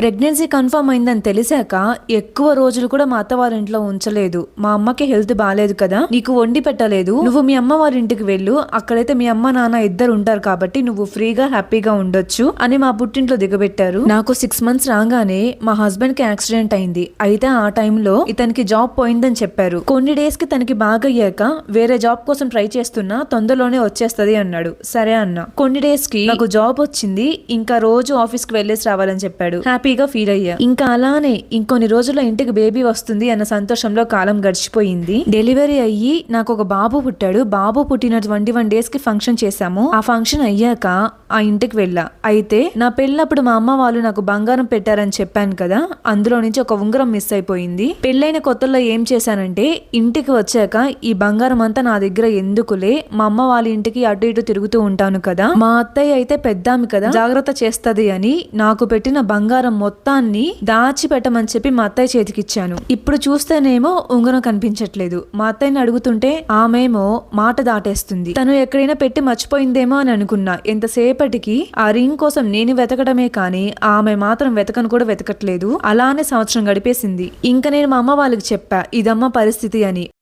Pregnancy confirm అయిందని తెలిసాక ఎక్కువ రోజులు కూడా మా అత్త వారి ఇంట్లో ఉంచలేదు. మా అమ్మకి హెల్త్ బాగాలేదు కదా నీకు వండి పెట్టలేదు. నువ్వు మీ అమ్మ వారి ఇంటికి వెళ్ళు. అక్కడైతే మీ అమ్మ నాన్న ఇద్దరు ఉంటారు కాబట్టి నువ్వు ఫ్రీగా హ్యాపీగా ఉండొచ్చు అని మా పుట్టింట్లో దిగబెట్టారు. నాకు సిక్స్ మంత్స్ రాగానే మా హస్బెండ్కి యాక్సిడెంట్ అయింది. అయితే ఆ టైంలో ఇతనికి జాబ్ పోయిందని చెప్పారు. కొన్ని డేస్కి తనకి బాగయ్యాక వేరే జాబ్ కోసం ట్రై చేస్తున్నా తొందరలోనే వచ్చేస్తది అన్నాడు. సరే అన్న. కొన్ని డేస్కి నాకు జాబ్ వచ్చింది. ఇంకా రోజు ఆఫీస్కి వెళ్ళేసి రావాలని చెప్పాడు. హ్యాపీ హ్యాపీగా ఫీల్ అయ్యా. ఇంకా అలానే ఇంకొన్ని రోజుల్లో ఇంటికి బేబీ వస్తుంది అన్న సంతోషంలో కాలం గడిచిపోయింది. డెలివరీ అయ్యి నాకు ఒక బాబు పుట్టాడు. బాబు పుట్టిన ట్వంటీ వన్ డేస్కి ఫంక్షన్ చేశాము. ఆ ఫంక్షన్ అయ్యాక ఆ ఇంటికి వెళ్ళా. అయితే నా పెళ్ళప్పుడు మా అమ్మ వాళ్ళు నాకు బంగారం పెట్టారని చెప్పాను కదా అందులో నుంచి ఒక ఉంగరం మిస్ అయిపోయింది. పెళ్ళైన కొత్తలో ఏం చేశానంటే ఇంటికి వచ్చాక ఈ బంగారం అంతా నా దగ్గర ఎందుకులే మా అమ్మ వాళ్ళ ఇంటికి అటు ఇటు తిరుగుతూ ఉంటాను కదా మా అత్తయ్య అయితే పెద్దామి కదా జాగ్రత్త చేస్తది అని నాకు పెట్టిన బంగారం మొత్తాన్ని దాచి పెట్టమని చెప్పి మా అత్తయ్య చేతికిచ్చాను. ఇప్పుడు చూస్తేనేమో ఉంగరం కనిపించట్లేదు. మా అత్తయ్యని అడుగుతుంటే ఆమెమో మాట దాటేస్తుంది. తను ఎక్కడైనా పెట్టి మర్చిపోయిందేమో అని అనుకున్నా. ఎంతసేపటికి ఆ రింగ్ కోసం నేను వెతకడమే కానీ ఆమె మాత్రం వెతకను కూడా వెతకట్లేదు. అలానే సంవత్సరం గడిపేసింది. ఇంకా నేను మా అమ్మ వాళ్ళకి చెప్పా ఇదమ్మ పరిస్థితి అని.